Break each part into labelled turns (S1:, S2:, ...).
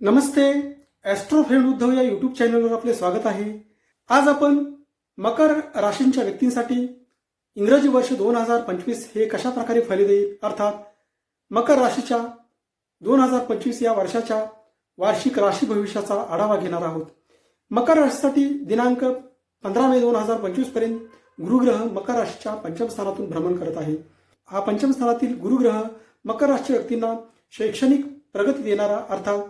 S1: नमस्ते Austro friend Uddhav या YouTube चॅनलवर आपले स्वागत आहे. आज आपण मकर राशींच्या व्यक्तींसाठी इंग्रजी वर्ष दोन हजार पंचवीस हे कशा प्रकारे फले देईल? अर्थात मकर राशीच्या दोन हजार पंचवीस या वर्षाच्या वार्षिक राशी भविष्याचा आढावा घेणार आहोत. मकर राशीसाठी दिनांक पंधरा मे दोन हजार पंचवीसपर्यंत गुरुग्रह मकर राशीच्या पंचम स्थानातून भ्रमण करत आहे. हा पंचम स्थानातील गुरुग्रह मकर राशीच्या व्यक्तींना शैक्षणिक प्रगती देणारा अर्थात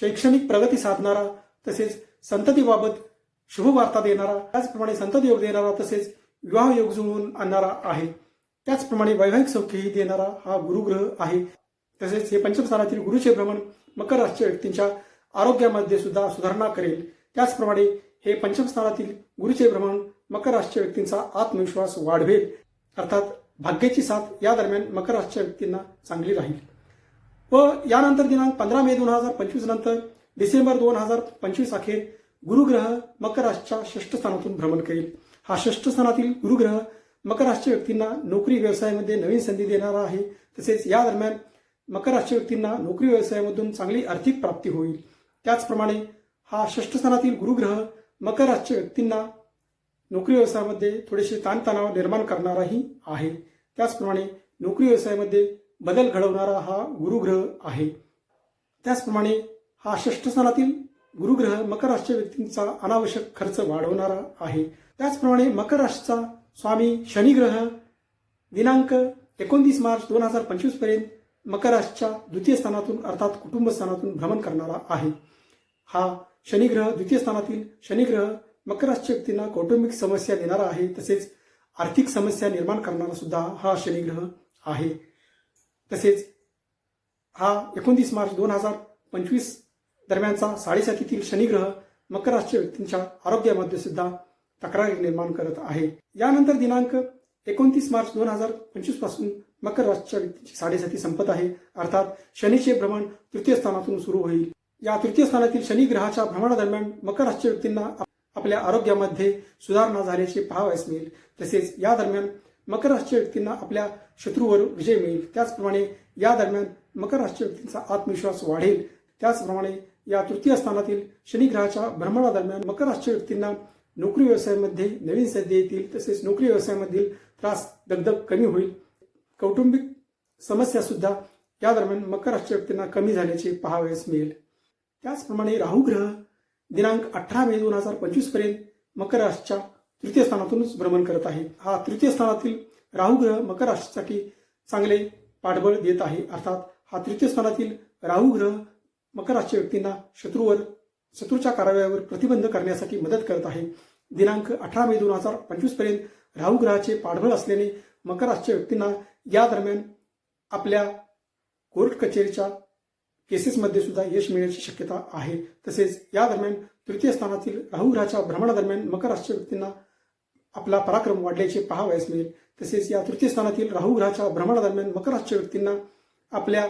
S1: शैक्षणिक प्रगती साधणारा तसेच संततीबाबत शुभवार्ता देणारा त्याचप्रमाणे संतती योग देणारा तसेच विवाह योग जुळवून आणणारा आहे. त्याचप्रमाणे वैवाहिक सौख्यही देणारा हा गुरुग्रह आहे. तसेच हे पंचमस्थानातील गुरुचे भ्रमण मकर राशीच्या व्यक्तींच्या आरोग्यामध्ये सुद्धा सुधारणा करेल. त्याचप्रमाणे हे पंचमस्थानातील गुरुचे भ्रमण मकर राशीच्या व्यक्तींचा आत्मविश्वास वाढवेल. अर्थात भाग्याची साथ या दरम्यान मकर राशीच्या व्यक्तींना चांगली राहील. व यानंतर दिनांक पंधरा मे दोन हजार पंचवीस नंतर डिसेंबर दोन हजार पंचवीस अखेर गुरुग्रह मकर राशीच्या षष्ठ स्थानातून भ्रमण करेल. हा षष्ठ स्थानातील गुरुग्रह मकर राशीच्या व्यक्तींना नोकरी व्यवसायामध्ये नवीन संधी देणारा आहे. तसेच या दरम्यान मकर राशीच्या व्यक्तींना नोकरी व्यवसायामधून चांगली आर्थिक प्राप्ती होईल. त्याचप्रमाणे हा षष्ठ स्थानातील गुरुग्रह मकर राशीच्या व्यक्तींना नोकरी व्यवसायामध्ये थोडेसे ताणतणाव निर्माण करणाराही आहे. त्याचप्रमाणे नोकरी व्यवसायामध्ये बदल घडवणारा हा गुरुग्रह आहे. त्याचप्रमाणे हा षष्ठस्थानातील गुरुग्रह मकर राशीच्या व्यक्तींचा अनावश्यक खर्च वाढवणारा आहे. त्याचप्रमाणे मकर राशीचा स्वामी शनिग्रह दिनांक एकोणतीस मार्च दोन हजार पंचवीसपर्यंत मकर राशीच्या द्वितीय स्थानातून अर्थात कुटुंब स्थानातून भ्रमण करणारा आहे. हा शनिग्रह द्वितीय स्थानातील शनिग्रह मकर राशीच्या व्यक्तींना कौटुंबिक समस्या देणारा आहे. तसेच आर्थिक समस्या निर्माण करणारा सुद्धा हा शनिग्रह आहे. तसेच हा एकोणतीस मार्च दोन हजार पंचवीस दरम्यानचा साडेसातीतील शनिग्रह मकर राशीच्या व्यक्तींच्या आरोग्यामध्ये सुद्धा तक्रारी निर्माण करत आहे. यानंतर दिनांक एकोणतीस मार्च दोन हजार पंचवीसपासून मकर राशीच्या व्यक्तींची साडेसाती संपत आहे. अर्थात शनीचे भ्रमण तृतीय स्थानातून सुरू होईल. या तृतीय स्थानातील शनी ग्रहाच्या भ्रमणादरम्यान मकर राशीच्या व्यक्तींना आपल्या आरोग्यामध्ये सुधारणा झाल्याचे पाहावयास मिळेल. तसेच या दरम्यान मकर राशीच्या व्यक्तींना आपल्या शत्रूवर विजय मिळेल. त्याचप्रमाणे या दरम्यान मकर राशीच्या व्यक्तींचा आत्मविश्वास वाढेल. त्याचप्रमाणे या तृतीय स्थानातील शनिग्रहाच्या भ्रमणादरम्यान मकर राशीच्या व्यक्तींना नोकरी व्यवसायामध्ये नवीन संधी येतील. तसेच नोकरी व्यवसायामधील त्रास दगदग कमी होईल. कौटुंबिक समस्या सुद्धा या दरम्यान मकर राशीच्या व्यक्तींना कमी झाल्याचे पहावयास मिळेल. त्याचप्रमाणे राहू ग्रह दिनांक अठरा मे दोन हजार पंचवीसपर्यंत मकर राशीच्या तृतीय स्थानातूनच भ्रमण करत आहे. हा तृतीय स्थानातील राहू ग्रह मकर राशीसाठी चांगले पाठबळ देत आहे. अर्थात हा तृतीय स्थानातील राहू ग्रह मकर राशीच्या व्यक्तींना शत्रूवर शत्रूच्या कारवायावर प्रतिबंध करण्यासाठी मदत करत आहे. दिनांक अठरा मे दोन हजार पंचवीसपर्यंत राहू ग्रहाचे पाठबळ असल्याने मकर राशीच्या व्यक्तींना या दरम्यान आपल्या कोर्ट कचेरीच्या केसेसमध्ये सुद्धा यश मिळण्याची शक्यता आहे. तसेच या दरम्यान तृतीय स्थानातील राहू ग्रहाच्या भ्रमणादरम्यान मकर राशीच्या व्यक्तींना आपला पराक्रम वाढल्याचे पाहावयास मिळेल. तसेच या तृतीय स्थानातील राहू ग्रहाच्या भ्रमणादरम्यान मकर राशीच्या व्यक्तींना आपल्या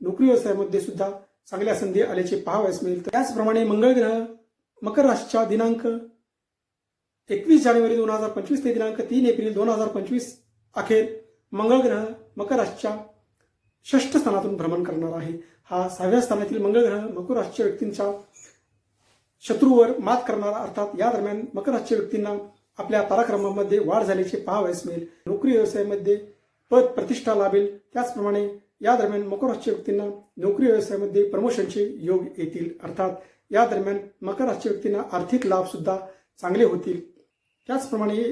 S1: नोकरी व्यवसायामध्ये सुद्धा चांगल्या संधी आल्याचे पाहावयास मिळेल. त्याचप्रमाणे मंगळ ग्रह मकर राशीच्या दिनांक एकवीस जानेवारी दोन हजार पंचवीस ते दिनांक तीन एप्रिल दोन हजार पंचवीस अखेर मंगळ ग्रह मकर राशीच्या षष्ठ स्थानातून भ्रमण करणार आहे. हा सहाव्या स्थानातील मंगळ ग्रह मकर राशीच्या व्यक्तींच्या शत्रूवर मात करणारा अर्थात या दरम्यान मकर राशीच्या व्यक्तींना आपल्या पराक्रमामध्ये वाढ झाल्याचे पाहावयास मिळेल. नोकरी व्यवसायामध्ये पद प्रतिष्ठा लाभेल. त्याचप्रमाणे या दरम्यान मकर राशीच्या व्यक्तींना नोकरी व्यवसायामध्ये प्रमोशनचे योग येतील. अर्थात या दरम्यान मकर राशीच्या व्यक्तींना आर्थिक लाभ सुद्धा चांगले होतील. त्याचप्रमाणे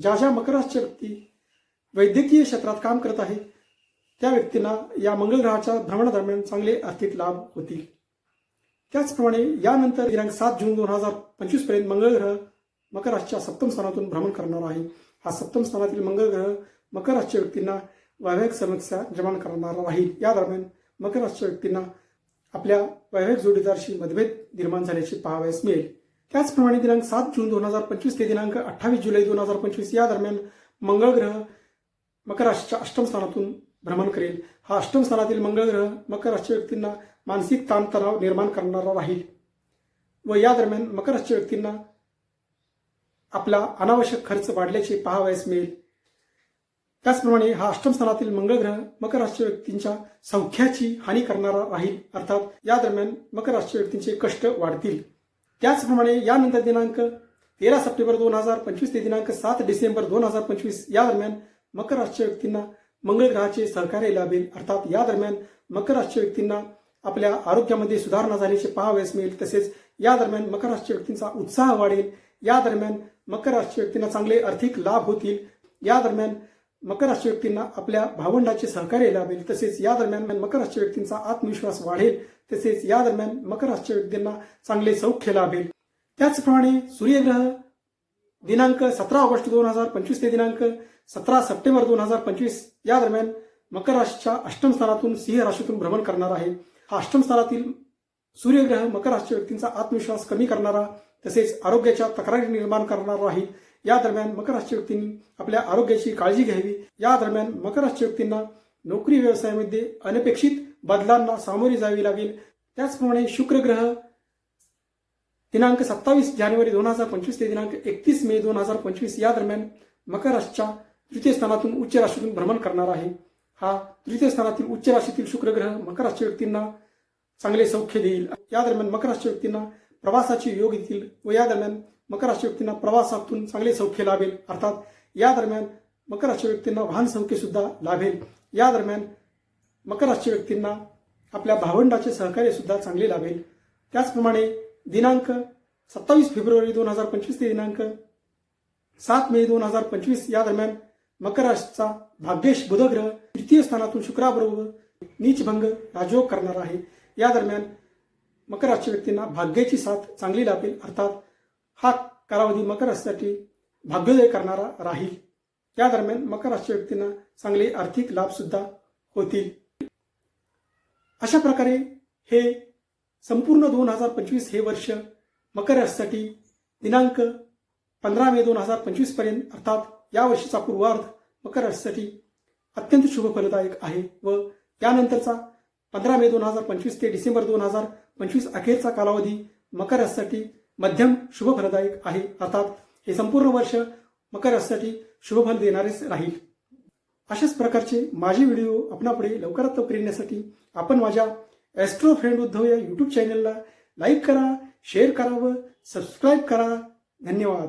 S1: ज्या ज्या मकर राशीच्या व्यक्ती वैद्यकीय क्षेत्रात काम करत आहे त्या व्यक्तींना या मंगलग्रहाच्या भ्रमणादरम्यान चांगले आर्थिक लाभ होतील. त्याचप्रमाणे यानंतर दिनांक सात जून दोन हजार पंचवीसपर्यंत मंगळ ग्रह मकर राशीच्या सप्तम स्थानातून भ्रमण करणार आहे. हा सप्तम स्थानातील मंगळ ग्रह मकर राशीच्या व्यक्तींना वैवाहिक समस्या निर्माण करणारा राहील या दरम्यान मकर राशीच्या व्यक्तींना आपल्या वैवाहिक जोडीदारशी मतभेद निर्माण झाल्याचे पाहावयास मिळेल. त्याचप्रमाणे दिनांक सात जून दोन हजार पंचवीस ते दिनांक अठ्ठावीस जुलै दोन हजार पंचवीस या दरम्यान मंगळ ग्रह मकर राशीच्या अष्टम स्थानातून भ्रमण करेल. हा अष्टम स्थानातील मंगळ ग्रह मकर राशीच्या व्यक्तींना मानसिक ताणतणाव निर्माण करणारा राहील. व या दरम्यान मकर राशीच्या व्यक्तींना आपला अनावश्यक खर्च वाढल्याचे पाहावयास मिळेल. त्याचप्रमाणे हा अष्टम स्थानातील मंगळ ग्रह मकर राशीच्या व्यक्तींच्या सौख्याची हानी करणारा राहील. अर्थात या दरम्यान मकर राशीच्या व्यक्तींचे कष्ट वाढतील. त्याचप्रमाणे यानंतर दिनांक तेरा सप्टेंबर दोन हजार पंचवीस ते दिनांक सात डिसेंबर दोन हजार पंचवीस या दरम्यान मकर राशीच्या व्यक्तींना मंगळ ग्रहाचे सहकार्य लाभेल. अर्थात या दरम्यान मकर राशीच्या व्यक्तींना आपल्या आरोग्यामध्ये सुधारणा झाल्याचे पाहावयास मिळेल. तसेच या दरम्यान मकर राशीच्या व्यक्तींचा उत्साह वाढेल. या दरम्यान मकर राशीच्या व्यक्तींना चांगले आर्थिक लाभ होतील. या दरम्यान मकर राशी व्यक्तींना आपल्या भावंडाचे सहकार्य लाभेल. तसेच या दरम्यान मकर राशी व्यक्तींचा आत्मविश्वास वाढेल. तसेच या दरम्यान मकर राशी व्यक्तींना चांगले सौख्य लाभेल. त्याचप्रमाणे सूर्यग्रह दिनांक सतरा ऑगस्ट दोन हजार पंचवीस ते दिनांक सतरा सप्टेंबर दोन हजार पंचवीस या दरम्यान मकर राशीच्या अष्टम स्थानातून सिंह राशीतून भ्रमण करणार आहे. हा अष्टम स्थानातील सूर्यग्रह मकर राशीच्या व्यक्तींचा आत्मविश्वास कमी करणारा तसेच आरोग्याच्या तक्रारी निर्माण करणार राहील. या दरम्यान मकर राशीच्या व्यक्तींनी आपल्या आरोग्याची काळजी घ्यावी. या दरम्यान मकर राशीच्या व्यक्तींना नोकरी व्यवसायामध्ये अनपेक्षित बदलांना सामोरे जावी लागेल. त्याचप्रमाणे शुक्रग्रह दिनांक सत्तावीस जानेवारी दोन हजार पंचवीस ते दिनांक एकतीस मे दोन हजार पंचवीस या दरम्यान मकर राशीच्या तृतीय स्थानातून उच्च राशीतून भ्रमण करणार आहे. हा तृतीय स्थानातील उच्च राशीतील शुक्रग्रह मकर राशीच्या व्यक्तींना चांगले सौख्य देईल. या दरम्यान मकर राशीच्या व्यक्तींना प्रवासाचे योग येतील व या दरम्यान मकर राशी व्यक्तींना प्रवासातून चांगले सौख्य लाभेल. अर्थात या दरम्यान मकर राशी व्यक्तींना वाहन सौख्य सुद्धा लाभेल. या दरम्यान मकर राशी व्यक्तींना आपल्या भावंडाचे सहकार्य सुद्धा चांगले लाभेल. त्याचप्रमाणे दिनांक सत्तावीस फेब्रुवारी दोन हजार पंचवीस ते दिनांक सात मे दोन हजार पंचवीस या दरम्यान मकर राशीचा भाग्येश बुधग्रह तृतीय स्थानातून शुक्राबरोबर नीचभंग राजयोग करणार आहे. या दरम्यान मकर राशी व्यक्तींना भाग्याची साथ चांगली लाभेल. अर्थात हा कालावधी मकर राशीसाठी भाग्योदय करणारा राहील. त्या दरम्यान मकर राशी व्यक्तींना चांगले आर्थिक लाभ सुद्धा होतील. अशा प्रकारे हे संपूर्ण दोन हजार पंचवीस हे वर्ष मकर राशीसाठी दिनांक पंधरा मे दोन हजार पंचवीसपर्यंत अर्थात या वर्षीचा पूर्वार्ध मकर राशीसाठी अत्यंत शुभ फलदायक आहे व यानंतरचा पंधरा मे दोन हजार पंचवीस ते डिसेंबर दोन हजार पंचवीस अखेरचा कालावधी मकर राशीसाठी मध्यम शुभफलदायक आहे. अर्थात हे संपूर्ण वर्ष मकर राशीसाठी शुभफल देणारेच राहील. अशाच प्रकारचे माझे व्हिडिओ आपणापुढे लवकरात लवकर येण्यासाठी आपण माझ्या ॲस्ट्रो फ्रेंड उद्धव या यूट्यूब चॅनलला लाईक करा शेअर करा व सबस्क्राईब करा. धन्यवाद.